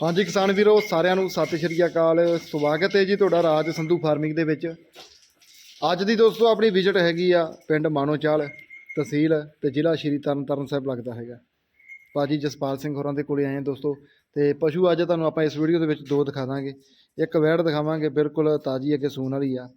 ਹਾਂਜੀ ਕਿਸਾਨ ਵੀਰੋ, ਸਾਰਿਆਂ ਨੂੰ ਸਤਿ ਸ਼੍ਰੀ ਅਕਾਲ। ਸਵਾਗਤ ਹੈ ਜੀ ਤੁਹਾਡਾ ਰਾਜ ਸੰਧੂ ਫਾਰਮਿੰਗ ਦੇ ਵਿੱਚ। ਅੱਜ ਦੀ ਦੋਸਤੋ ਆਪਣੀ ਵਿਜ਼ਿਟ ਹੈਗੀ ਆ ਪਿੰਡ ਮਾਨੋਚਾਲ ਤਹਿਸੀਲ ਤੇ ਜ਼ਿਲ੍ਹਾ ਸ਼੍ਰੀ ਤਰਨਤਾਰਨ ਸਾਹਿਬ ਲੱਗਦਾ ਹੈਗਾ। ਭਾਜੀ ਜਸਪਾਲ ਸਿੰਘ ਹੋਰਾਂ ਦੇ ਕੋਲੇ ਆਏ ਹਾਂ ਦੋਸਤੋ ਤੇ ਪਸ਼ੂ ਅੱਜ ਤੁਹਾਨੂੰ ਆਪਾਂ ਇਸ ਵੀਡੀਓ ਦੇ ਵਿੱਚ ਦੋ ਦਿਖਾ ਦਾਂਗੇ। ਇੱਕ ਵੈੜ ਦਿਖਾਵਾਂਗੇ, ਬਿਲਕੁਲ ਤਾਜੀ ਅੱਗੇ ਸੂਣ ਵਾਲੀ ਆ।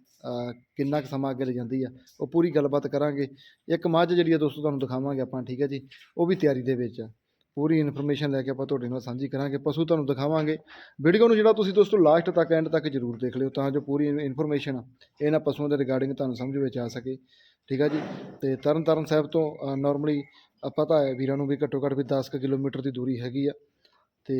ਕਿੰਨਾ ਕੁ ਸਮਾਂ ਅੱਗੇ ਲੈ ਜਾਂਦੀ ਆ, ਉਹ ਪੂਰੀ ਗੱਲਬਾਤ ਕਰਾਂਗੇ। ਇੱਕ ਮੱਝ ਜਿਹੜੀ ਆ ਦੋਸਤੋ ਤੁਹਾਨੂੰ ਦਿਖਾਵਾਂਗੇ ਆਪਾਂ, ਠੀਕ ਹੈ ਜੀ? ਉਹ ਵੀ ਤਿਆਰੀ ਦੇ ਵਿੱਚ ਆ। ਪੂਰੀ ਇਨਫੋਰਮੇਸ਼ਨ ਲੈ ਕੇ ਆਪਾਂ ਤੁਹਾਡੇ ਨਾਲ ਸਾਂਝੀ ਕਰਾਂਗੇ, ਪਸ਼ੂ ਤੁਹਾਨੂੰ ਦਿਖਾਵਾਂਗੇ। ਵੀਡੀਓ ਨੂੰ ਜਿਹੜਾ ਤੁਸੀਂ ਦੋਸਤੋ ਲਾਸਟ ਤੱਕ ਐਂਡ ਤੱਕ ਜਰੂਰ ਦੇਖ ਲਿਓ ਤਾਂ ਜੋ ਪੂਰੀ ਇਨਫੋਰਮੇਸ਼ਨ ਇਹਨਾਂ ਪਸ਼ੂਆਂ ਦੇ ਰਿਗਾਰਡਿੰਗ ਤੁਹਾਨੂੰ ਸਮਝ ਵਿੱਚ ਆ ਸਕੇ। ਠੀਕ ਆ ਜੀ? ਤੇ ਤਰਨ ਤਾਰਨ ਸਾਹਿਬ ਤੋਂ ਨਾਰਮਲੀ ਪਤਾ ਹੈ ਵੀਰਾਂ ਨੂੰ ਵੀ ਘੱਟੋ ਘੱਟ ਵੀ 10 ਕੁ ਕਿਲੋਮੀਟਰ ਦੀ ਦੂਰੀ ਹੈਗੀ ਆ। ਤੇ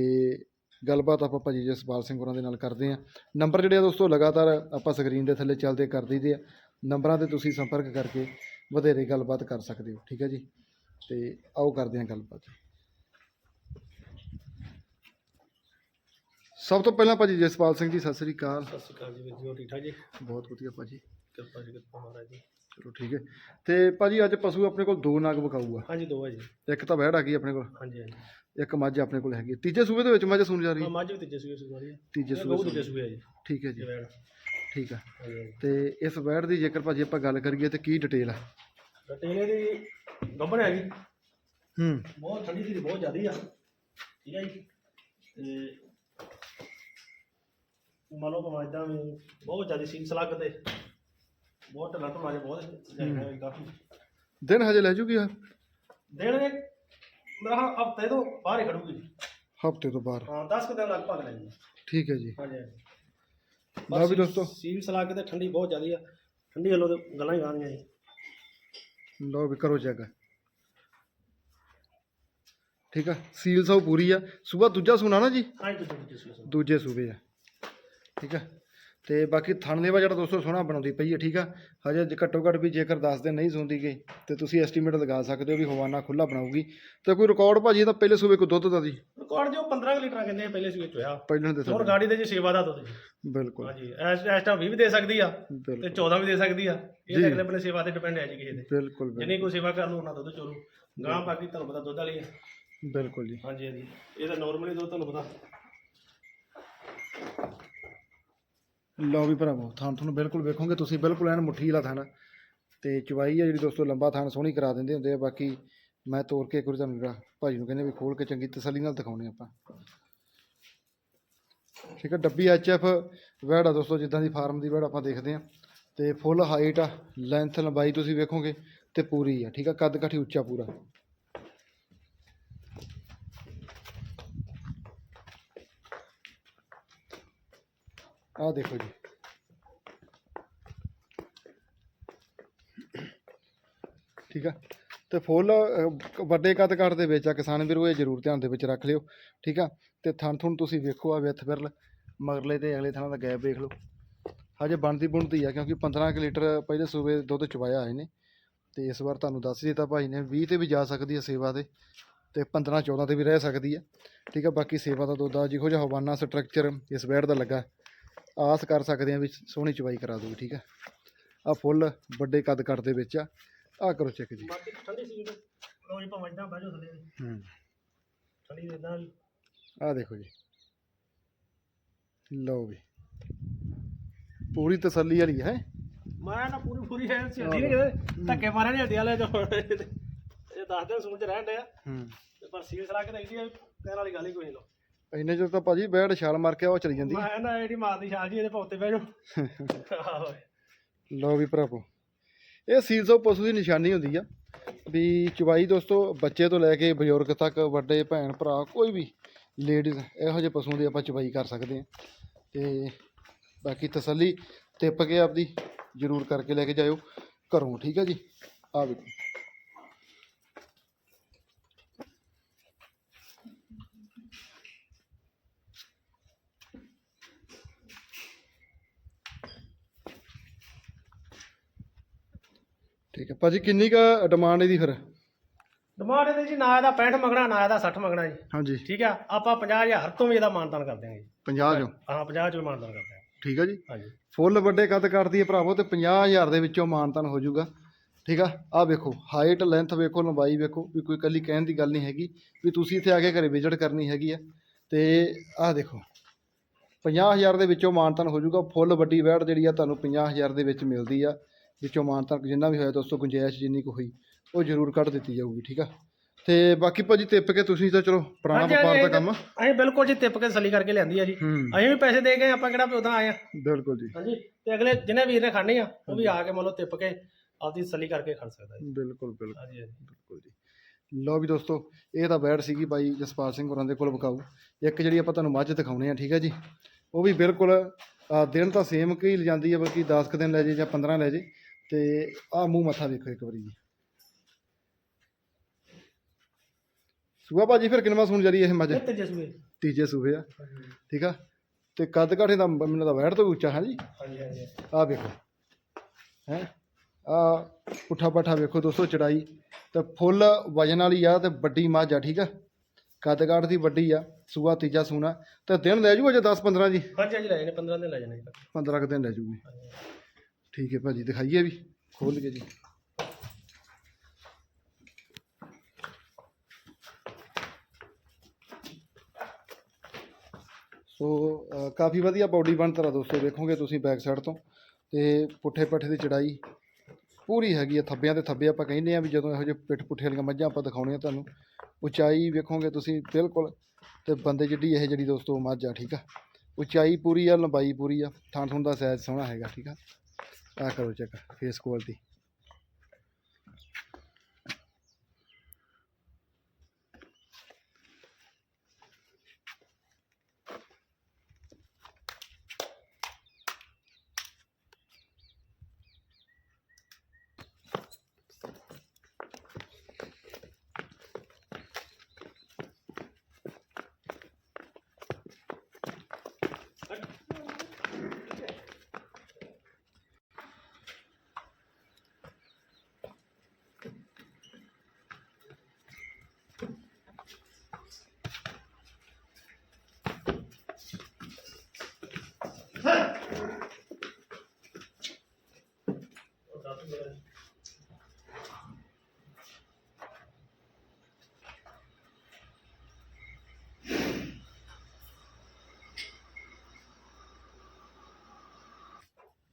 ਗੱਲਬਾਤ ਆਪਾਂ ਭਾਜੀ ਜਸਪਾਲ ਸਿੰਘ ਹੋਰਾਂ ਦੇ ਨਾਲ ਕਰਦੇ ਆ। ਨੰਬਰ ਜਿਹੜੇ ਆ ਦੋਸਤੋ ਲਗਾਤਾਰ ਆਪਾਂ ਸਕਰੀਨ ਦੇ ਥੱਲੇ ਚੱਲਦੇ ਕਰ ਦਈਦੇ ਆ। ਨੰਬਰਾਂ ਤੇ ਤੁਸੀਂ ਸੰਪਰਕ ਕਰਕੇ ਵਧੇਰੇ ਗੱਲਬਾਤ ਕਰ ਸਕਦੇ ਹੋ। ਠੀਕ ਹੈ ਜੀ? ਤੇ ਆਓ ਕਰਦੇ ਆ ਗੱਲਬਾਤ। ਸਭ ਤੋਂ ਪਹਿਲਾਂ ਭਾਜੀ ਜਸਪਾਲ ਸਿੰਘ ਜੀ ਸਤਿ ਸ੍ਰੀ ਅਕਾਲ। ਸਤਿ ਸ਼੍ਰੀ ਅਕਾਲ ਜੀ ਵੀਰ ਜੀ ਹੋਰ ਠੀਕ ਠਾਕ ਜੀ? ਬਹੁਤ ਵਧੀਆ ਭਾਜੀ। ਕਿਰਪਾ ਜੀ ਕਿਰਪਾ ਮਹਾਰਾਜ ਜੀ। ਚਲੋ ਠੀਕ ਹੈ। ਤੇ ਭਾਜੀ ਅੱਜ ਪਸ਼ੂ ਆਪਣੇ ਕੋਲ ਦੋ ਨਾਗ ਵਿਕਾਊ ਆ ਹਾਂਜੀ ਦੋ ਹੈ ਜੀ। ਇੱਕ ਤਾਂ ਵਹਿੜ ਆ ਗਈ ਆਪਣੇ ਕੋਲ। ਹਾਂਜੀ ਹਾਂਜੀ। ਇੱਕ ਮੱਝ ਆਪਣੇ ਕੋਲ ਹੈਗੀ ਹੈ। ਤੀਜੇ ਸੂਬੇ ਦੇ ਵਿੱਚ ਮੱਝ ਸੁਣ ਜਾ ਰਹੀ ਹਾਂ। ਹੈ ਮੱਝ ਵੀ ਤੀਜੇ ਸੂਏ ਸੁਣਾਰੀ ਹੈ। ਤੀਜੇ ਗਊ ਸੂਣ- ਤੀਜੇ ਸੂਏ ਹੈ ਜੀ। ਠੀਕ ਹੈ ਜੀ। ਜਵੈਣ ਠੀਕ ਆ ਹਾਂਜੀ ਹਾਂਜੀ। ਤੇ ਇਸ ਵਹਿੜ ਦੀ ਜੇਕਰ ਭਾਜੀ ਆਪਾਂ ਗੱਲ ਕਰੀਏ ਤੇ ਕੀ ਡਿਟੇਲ ਆ? ਰਟੇਲੇ ਦੀ ਗੱਬਣ ਹੈ ਜੀ ਹੂੰ। ਬਹੁਤ ਠੰਡੀ ਸੀ ਬਹੁਤ ਜ਼ਿਆਦੀ ਆ। ਠੀਕ ਹੈ ਜੀ। ਤੇ ਮੰਨ ਲਓ ਭਾਵੇਂ ਇਦਾਂ ਵੀ ਬਹੁਤ ਜ਼ਿਆਦੀ ਸੀ ਸਲੱਗ ਤੇ ਬਹੁਤ ਢਲਾ ਢਲਾ ਜਿਹਾ ਬਹੁਤ ਜਾਈਦਾ ਕਾਫੀ। ਦਿਨ ਹਜੇ ਲੈ ਜੂਗੀ ਆ ਦੇਣਗੇ ਮੇਰਾ ਹਫ਼ਤੇ ਤੋਂ ਬਾਹਰ ਹੀ ਖੜੂਗੀ। ਹਫ਼ਤੇ ਤੋਂ ਬਾਅਦ ਹਾਂ 10 ਕੁ ਦਿਨ ਲਗਭਗ ਲੈਣੀ ਠੀਕ ਹੈ ਜੀ। ਹਾਂਜੀ ਹਾਂਜੀ। ਲਓ ਵੀ ਦੋਸਤੋ। ਸੀਲ ਸਲਾਗ ਤੇ ਠੰਡੀ ਬਹੁਤ ਜ਼ਿਆਦੀ ਆ। ਠੰਡੀ ਤੇ ਗੱਲਾਂ ਹੀ ਗਾਣੀਆਂ ਜੀ। ਲਓ ਵੀ ਕਰੋ ਚੈੱਕ। ਠੀਕ ਆ? ਸੀਲ ਸੌ ਪੂਰੀ ਆ। ਸੂਬਾ ਦੂਜਾ ਸੁਣਾ ਨਾ ਜੀ? ਹਾਂ ਜੀ ਤੁਸੀਂ ਤੁਸੀਂ ਦੂਜੇ ਸੂਬੇ ਆ। ਠੀਕ ਆ? ਤੇ ਬਾਕੀ ਥਣ ਦੇਵਾ ਜਿਹੜਾ ਦੋਸਤੋ ਸੋਹਣਾ ਬਣਾਉਂਦੀ ਪਈ ਹੈ ਠੀਕ ਆ? ਹਜੇ ਘੱਟੋ ਘੱਟ ਵੀ ਜੇਕਰ 10 ਦਿਨ ਨਹੀਂ ਸੁਣਦੀ ਗਈ ਤੇ ਤੁਸੀਂ ਐਸਟੀਮੇਟ ਲਗਾ ਸਕਦੇ ਹੋ ਵੀ ਹਵਾਨਾ ਖੁੱਲਾ ਬਣਾਊਗੀ। ਤੇ ਕੋਈ ਰਿਕਾਰਡ ਭਾਜੀ ਇਹਦਾ ਪਹਿਲੇ ਸੂਬੇ ਕੋਈ ਦੁੱਧ ਦਾ? ਜੀ ਰਿਕਾਰਡ ਜੋ 15 ਕੁ ਲੀਟਰ ਕਹਿੰਦੇ ਆ ਪਹਿਲੇ ਸੂਏ ਚ ਹੋਇਆ ਪਹਿਲਾਂ ਦੇ ਹੁਣ ਗਾੜੀ ਦੇ ਜੀ ਸੇਵਾ ਦਾ ਦੁੱਧ ਜੀ। ਬਿਲਕੁਲ। ਹਾਂਜੀ ਇਸ ਟਾਈਮ 20 ਵੀ ਦੇ ਸਕਦੀ ਆ ਤੇ ਬਿਲਕੁਲ। 14 ਵੀ ਦੇ ਸਕਦੀ ਆ। ਇਹ ਤਾਂ ਅਗਲੇ ਆਪਣੇ ਸੇਵਾ ਤੇ ਡਿਪੈਂਡ ਹੈ ਜੀ ਕਿਸੇ ਦੇ ਬਿਲਕੁਲ ਜਿੰਨੀ ਕੋਈ ਸੇਵਾ ਕਰ ਲੂ ਉਹਨਾਂ ਦੁੱਧ ਚੋਰੂ। ਗਾਂ ਬਾਕੀ ਤੁਹਾਨੂੰ ਪਤਾ ਦੁੱਧ ਵਾਲੀ ਆ। ਬਿਲਕੁਲ ਜੀ। ਹਾਂਜੀ ਹਾਂਜੀ। ਇਹ ਤਾਂ ਨਾਰਮਲੀ ਦੁੱਧ ਤੁਹਾਨੂੰ ਪਤਾ। ਲਓ ਵੀ ਭਰਾਵੋ, ਥਾਂ ਤੁਹਾਨੂੰ ਬਿਲਕੁਲ ਵੇਖੋਗੇ, ਤੁਸੀਂ ਬਿਲਕੁਲ ਐਨ ਮੁੱਠੀ ਵਾਲਾ ਥਾਂ ਤੇ ਚਵਾਈ ਆ ਜਿਹੜੀ ਦੋਸਤੋ, ਲੰਬਾ ਥਾਂ ਸੋਹਣੀ ਕਰਾ ਦਿੰਦੇ ਹੁੰਦੇ ਆ। ਬਾਕੀ ਮੈਂ ਤੋੜ ਕੇ ਇੱਕ ਵਾਰੀ ਤੁਹਾਨੂੰ ਜਿਹੜਾ ਭਾਜੀ ਨੂੰ ਕਹਿੰਦੇ ਵੀ ਖੋਲ ਕੇ ਚੰਗੀ ਤਸੱਲੀ ਨਾਲ ਦਿਖਾਉਣੇ ਆਪਾਂ। ਠੀਕ ਹੈ ਡੱਬੀ ਐਚਐਫ ਵੈੜ ਆ ਦੋਸਤੋ, ਜਿੱਦਾਂ ਦੀ ਫਾਰਮ ਦੀ ਵੈੜ ਆਪਾਂ ਦੇਖਦੇ ਆ। ਤੇ ਫੁੱਲ ਹਾਈਟ ਆ, ਲੈਂਥ ਲੰਬਾਈ ਤੁਸੀਂ ਵੇਖੋਗੇ ਤੇ ਪੂਰੀ ਆ। ਠੀਕ ਆ, ਕੱਦ ਕਾਠੀ ਉੱਚਾ ਪੂਰਾ। ਆਹ ਦੇਖੋ ਜੀ। ਠੀਕ ਆ? ਤੇ ਫੁੱਲ ਵੱਡੇ ਕੱਦ ਕਾਠ ਦੇ ਵਿੱਚ ਆ। ਕਿਸਾਨ ਵੀਰੋ, ਇਹ ਜ਼ਰੂਰ ਧਿਆਨ ਦੇ ਵਿੱਚ ਰੱਖ ਲਿਓ। ਠੀਕ ਆ? ਤੇ ਥਣ ਥੁਣ ਤੁਸੀਂ ਵੇਖੋ ਆ ਵਿੱਥ ਫਿਰਲ ਮਗਰਲੇ ਤੇ ਅਗਲੇ ਥਾਂ ਦਾ ਗੈਪ ਵੇਖ ਲਓ। ਹਜੇ ਬਣਦੀ ਬੁਣਦੀ ਆ, ਕਿਉਂਕਿ 15 ਕੁ ਲੀਟਰ ਪਹਿਲੇ ਸੂਬੇ ਦੁੱਧ ਚਵਾਇਆ ਆਏ ਨੇ। ਤੇ ਇਸ ਵਾਰ ਤੁਹਾਨੂੰ ਦੱਸ ਦਿੱਤਾ ਭਾਈ ਨੇ 20 ਤੇ ਵੀ ਜਾ ਸਕਦੀ ਹੈ ਸੇਵਾ ਤੇ। ਤੇ 15 14 ਤੇ ਵੀ ਰਹਿ ਸਕਦੀ ਹੈ ਠੀਕ ਆ? ਬਾਕੀ ਸੇਵਾ ਦਾ ਦੁੱਧ ਆ, ਜਿਹੋ ਜਿਹਾ ਹਵਾਨਾ ਸਟਰਕਚਰ ਇਸ ਬੈਡ ਦਾ ਲੱਗਾ। ਆਸ ਕਰ ਸਕਦੇ ਆ ਵੀ ਸੋਹਣੀ ਚਵਾਈ ਕਰਾ ਦੂਗੀ ਠੀਕ ਆ ਆ ਫੁੱਲ ਵੱਡੇ ਕੱਦ ਕੱਟ ਦੇ ਵਿੱਚ ਆ। ਆ ਕਰੋ ਚੈੱਕ ਜੀ। ਬਾਕੀ ਠੰਡੀ ਸੀ ਲੋ ਜੀ ਭਾਵੇਂ ਇਦਾਂ ਬਹਿ ਜਾਓ ਥੱਲੇ। ਹੂੰ। ਠੰਡੀ ਦੇ ਇਦਾਂ ਵੀ ਆ ਦੇਖੋ ਜੀ। ਲਓ ਵੀ। ਪੂਰੀ ਤਸੱਲੀ ਵਾਲੀ ਹੈ ਮੈਂ ਨਾ ਪੂਰੀ ਪੂਰੀ ਹੈ ਸਿੱਧੀ ਨਹੀਂ ਕਿਤੇ ਧੱਕੇ ਮਾਰਿਆ ਨਹੀਂ ਹੱਡੀ ਵਾਲੇ ਜੋ ਇਹ ਦੱਸ ਦਿਨ ਸੂਚ ਰਹਿਣ ਡਿਆ। ਹੂੰ। ਪਰ ਸੀਲ ਸਰਾ ਕੇ ਤਾਂ ਇਹਦੀ ਕਹਿਣ ਵਾਲੀ ਗੱਲ ਹੀ ਕੋਈ ਨਹੀਂ ਲੋ ਇੰਨੇ ਚਿਰ ਤਾਂ ਭਾਜੀ ਬੈਡ ਛਾਲ ਮਾਰ ਕੇ ਉਹ ਚਲੀ ਜਾਂਦੀ। ਮੈਂ ਨਾ ਇਹਦੀ ਮਾਰਦੀ ਛਾਲ ਜੀ ਇਹਦੇ ਪੌਤੇ ਬਹਿ ਜਾਓ। ਲਓ ਵੀ ਭਰਾਵੋ ਇਹ ਸੀਲਸ ਪਸ਼ੂ ਦੀ ਨਿਸ਼ਾਨੀ ਹੁੰਦੀ ਆ ਵੀ ਚਵਾਈ ਦੋਸਤੋ ਬੱਚੇ ਤੋਂ ਲੈ ਕੇ ਬਜ਼ੁਰਗ ਤੱਕ ਵੱਡੇ ਭੈਣ ਭਰਾ ਕੋਈ ਵੀ ਲੇਡੀਜ਼ ਇਹੋ ਜਿਹੇ ਪਸ਼ੂਆਂ ਦੀ ਆਪਾਂ ਚਵਾਈ ਕਰ ਸਕਦੇ ਆ ਤੇ ਬਾਕੀ ਤਸੱਲੀ ਟਿੱਪ ਕੇ ਆਪਦੀ ਜ਼ਰੂਰ ਕਰਕੇ ਲੈ ਕੇ ਜਾਇਓ ਘਰੋਂ ਠੀਕ ਹੈ ਜੀ? ਆ ਵੇਖੋ ਠੀਕ ਹੈ। ਭਾਜੀ ਕਿੰਨੀ ਕ ਡਿਮਾਂਡ ਇਹਦੀ ਫਿਰ? ਡਿਮਾਂਡ ਇਹਦੇ ਜੀ ਨਾ ਇਹਦਾ 65 ਮੰਗਣਾ ਨਾ ਇਹਦਾ 60 ਮੰਗਣਾ ਜੀ। ਹਾਂਜੀ। ਠੀਕ ਆ ਆਪਾਂ 50000 ਤੋਂ ਵੀ ਇਹਦਾ ਮਾਨਤਾਨ ਕਰ ਦਿਆਂਗੇ। ਜੀ 50 ਜੋ ਹਾਂ 50 ਚੋਂ ਮਾਨਤਾਨ ਕਰਦੇ ਹਾਂ ਠੀਕ ਹੈ ਜੀ। ਹਾਂਜੀ। ਫੁੱਲ ਵੱਡੇ ਕੱਦ ਕੱਟਦੀ ਹੈ ਭਰਾਵੋ ਤੇ 50000 ਦੇ ਵਿੱਚੋਂ ਮਾਨਤਨ ਹੋ ਜਾਊਗਾ। ਠੀਕ ਆ ਆ ਵੇਖੋ ਹਾਈਟ ਲੈਂਥ ਵੇਖੋ ਲੰਬਾਈ ਵੇਖੋ ਵੀ ਕੋਈ ਕੱਲੀ ਕਹਿਣ ਦੀ ਗੱਲ ਨਹੀਂ ਹੈਗੀ ਵੀ ਤੁਸੀਂ ਇੱਥੇ ਆ ਕੇ ਘਰੇ ਵਿਜ਼ਿਟ ਕਰਨੀ ਹੈਗੀ ਆ। ਤੇ ਆਹ ਦੇਖੋ 50000 ਦੇ ਵਿੱਚੋਂ ਮਾਨਤਨ ਹੋ ਜਾਊਗਾ ਫੁੱਲ ਵੱਡੀ ਵੈੜ ਜਿਹੜੀ ਆ ਤੁਹਾਨੂੰ 50000 ਦੇ ਵਿੱਚ ਮਿਲਦੀ ਆ। ਵਿੱਚੋਂ ਮਾਨਤਨ ਜਿੰਨਾ ਵੀ ਹੋਇਆ ਦੋਸਤੋ ਗੁੰਜਾਇਸ਼ ਜਿੰਨੀ ਕੁ ਹੋਈ ਉਹ ਜ਼ਰੂਰ ਕੱਢ ਦਿੱਤੀ ਜਾਊਗੀ ਠੀਕ ਆ? ਤੇ ਬਾਕੀ ਭਾਜੀ ਤਿੱਪ ਕੇ ਤੁਸੀਂ ਤਾਂ ਚਲੋ ਪੁਰਾਣਾ ਹਾਂਜੀ, ਵਪਾਰ ਦਾ ਕੰਮ। ਅਸੀਂ ਬਿਲਕੁਲ ਜੀ ਤਿੱਪ ਕੇ ਸਲੀ ਕਰਕੇ ਲਿਆਂਦੀ ਆ ਜੀ। ਹੂੰ। ਅਸੀਂ ਵੀ ਪੈਸੇ ਦੇ ਗਏ ਆਪਾਂ ਕਿਹੜਾ ਵੀ ਉਦਾਂ ਆਏ ਆ। ਬਿਲਕੁਲ ਜੀ। ਹਾਂਜੀ ਤੇ ਅਗਲੇ ਜਿਹਨੇ ਵੀਰ ਨੇ ਖਾਣੀ ਆ ਉਹ ਵੀ ਆ ਕੇ ਮੰਨ ਲਓ ਤਿੱਪ ਕੇ ਆਪਦੀ ਸਲੀ ਕਰਕੇ ਖੜ ਸਕਦਾ ਜੀ। ਬਿਲਕੁਲ ਬਿਲਕੁਲ। ਹਾਂਜੀ ਹਾਂਜੀ। ਬਿਲਕੁਲ ਜੀ। ਲਓ ਵੀ ਦੋਸਤੋ ਇਹ ਤਾਂ ਬੈੜ ਸੀਗੀ ਬਾਈ ਜਸਪਾਲ ਸਿੰਘ ਹੋਰਾਂ ਦੇ ਕੋਲ ਵਿਕਾਊ ਇੱਕ ਜਿਹੜੀ ਆਪਾਂ ਤੁਹਾਨੂੰ ਮੱਝ ਦਿਖਾਉਣੇ ਆ ਠੀਕ ਹੈ ਜੀ। ਉਹ ਵੀ ਬਿਲਕੁਲ ਅ, ਦਿਨ ਤਾਂ ਸੇਮ ਕਿ ਹੀ ਲਿਜਾਂਦੀ ਹੈ ਬਲਕਿ 10 ਕੁ ਦਿਨ ਲੈ ਜੇ ਜਾਂ 15 ਲੈ ਜੇ। ਤੇ ਆਹ ਮੂੰਹ ਮੱਥਾ ਵੇਖੋ ਇੱਕ ਵਾਰੀ ਜੀ। ਸੂਆ ਭਾਜੀ ਫਿਰ ਕਿੰਨਵਾਂ ਸੂਣ ਜਰੀ ਇਹ ਮੱਝ? ਇਹ ਤੀਜੇ ਸੂਏ। ਤੀਜੇ ਸੂਏ ਆ। ਠੀਕ ਆ? ਤੇ ਕੱਦ ਕਾਠੇ ਦਾ ਮੈਨੂੰ ਤਾਂ ਵੈੜ ਤੋਂ ਵੀ ਉੱਚਾ ਹੈ ਜੀ। ਹਾਂਜੀ ਹਾਂਜੀ। ਆਹ ਵੇਖੋ। ਹੈ? ਆ ਪੁੱਠਾ ਪੱਠਾ ਵੇਖੋ ਦੋਸਤੋ ਚੜਾਈ। ਤੇ ਫੁੱਲ ਵਜਨ ਵਾਲੀ ਆ ਤੇ ਵੱਡੀ ਮੱਝ ਆ ਠੀਕ ਆ? ਕੱਦ ਕਾਠ ਦੀ ਵੱਡੀ ਆ ਸੂਆ ਤੀਜਾ ਸੂਣਾ ਤੇ ਦਿਨ ਲੈ ਜੂ ਅਜੇ 10 15 ਜੀ? ਹਾਂਜੀ ਹਾਂਜੀ ਲੈ ਜਾਣੇ 15 ਦਿਨ ਲੈ ਜਾਣੇ ਜੀ। 15 ਕੁ ਦਿਨ ਲੈ ਜੂਗੀ। ਠੀਕ ਹੈ ਭਾਜੀ, ਦਿਖਾਈਏ ਵੀ, ਖੋਲ ਕੇ ਜੀ। ਸੋ ਕਾਫੀ ਵਧੀਆ ਬਾਡੀ ਬਣਤਰ ਆ ਦੋਸਤੋ, ਵੇਖੋਗੇ ਤੁਸੀਂ ਬੈਕ ਸਾਈਡ ਤੋਂ। ਤੇ ਪੁੱਠੇ ਪੱਠੇ ਦੀ ਚੜਾਈ ਪੂਰੀ ਹੈਗੀ ਆ, ਥੱਬਿਆਂ ਤੇ ਥੱਬੇ ਆਪਾਂ ਕਹਿੰਦੇ ਆ ਵੀ ਜਦੋਂ ਇਹੋ ਜਿਹੇ ਪਿੱਠ ਪੁੱਠੇ ਵਾਲੀਆਂ ਮੱਝਾਂ ਆਪਾਂ ਦਿਖਾਉਣੀਆਂ ਤੁਹਾਨੂੰ, ਉਚਾਈ ਵੇਖੋਗੇ ਤੁਸੀਂ ਬਿਲਕੁਲ, ਤੇ ਬੰਦੇ ਜਿੱਡੀ ਇਹ ਜਿਹੜੀ ਦੋਸਤੋ ਮੱਝ ਆ, ਠੀਕ ਆ। ਉਚਾਈ ਪੂਰੀ ਆ, ਲੰਬਾਈ ਪੂਰੀ ਆ ਥਣ ਥਣ ਦਾ ਸਾਈਜ਼ ਸੋਹਣਾ ਹੈਗਾ, ਠੀਕ ਆ। ਆ ਕਰੋ ਚੈੱਕ ਫੇਸ ਕੁਆਲਿਟੀ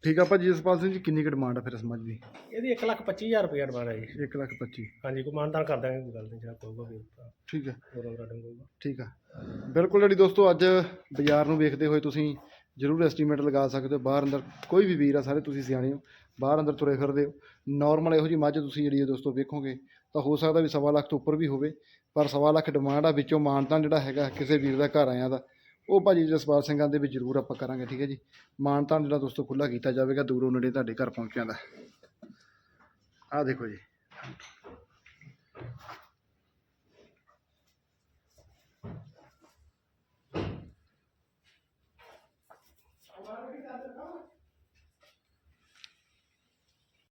ਠੀਕ ਆ ਭਾਜੀ ਜਸਪਾਲ ਸਿੰਘ ਜੀ ਕਿੰਨੀ ਕੁ ਡਿਮਾਂਡ ਆ ਫਿਰ ਇਸ ਮੱਝ ਦੀ? ਇਹਦੀ 1 ਲੱਖ 25000 ਰੁਪਏ ਐਡਵਾਂਸ ਹੈ ਜੀ। 1 ਲੱਖ 25 ਹਾਂਜੀ ਕੋਈ ਮਾਨਦਾਨ ਕਰ ਦਾਂਗੇ ਕੋਈ ਗੱਲ ਨਹੀਂ ਜਿਹੜਾ ਕਹੂਗਾ ਵੀ ਠੀਕ ਹੈ ਹੋਰ ਅੰਦਰ ਡੰਗੂਗਾ ਠੀਕ ਆ। ਬਿਲਕੁਲ ਜਿਹੜੀ ਦੋਸਤੋ ਅੱਜ ਬਾਜ਼ਾਰ ਨੂੰ ਵੇਖਦੇ ਹੋਏ ਤੁਸੀਂ ਜ਼ਰੂਰ ਐਸਟੀਮੇਟ ਲਗਾ ਸਕਦੇ ਹੋ ਬਾਹਰ ਅੰਦਰ ਕੋਈ ਵੀ ਵੀਰ ਆ ਸਾਰੇ ਤੁਸੀਂ ਸਿਆਣੇ ਹੋ ਬਾਹਰ ਅੰਦਰ ਤੁਰੇ ਫਿਰਦੇ ਹੋ। ਨਾਰਮਲ ਇਹੋ ਜੀ ਮੱਝ ਤੁਸੀਂ ਜਿਹੜੀ ਹੈ ਦੋਸਤੋ ਵੇਖੋਗੇ ਤਾਂ ਹੋ ਸਕਦਾ ਵੀ ਸਵਾ ਲੱਖ ਤੋਂ ਉੱਪਰ ਵੀ ਹੋਵੇ ਪਰ ਸਵਾ ਲੱਖ ਡਿਮਾਂਡ ਆ ਵਿੱਚੋਂ ਮਾਨਤਾਨ ਜਿਹੜਾ ਹੈਗਾ ਕਿਸੇ ਵੀਰ ਦਾ ਘਰ ਆਇਆਂ ਦਾ। ਉਹ ਭਾਜੀ ਜਸਪਾਲ ਸਿੰਘਾਂ ਦੇ ਵੀ ਜ਼ਰੂਰ ਆਪਾਂ ਕਰਾਂਗੇ, ਠੀਕ ਹੈ ਜੀ। ਮਾਨਤਾਨ ਜਿਹੜਾ ਦੋਸਤੋ ਖੁੱਲਾ ਕੀਤਾ ਜਾਵੇਗਾ ਦੂਰੋਂ ਨੇੜੇ ਤੁਹਾਡੇ ਘਰ ਪਹੁੰਚਿਆਂ ਦਾ। ਆਹ ਦੇਖੋ ਜੀ।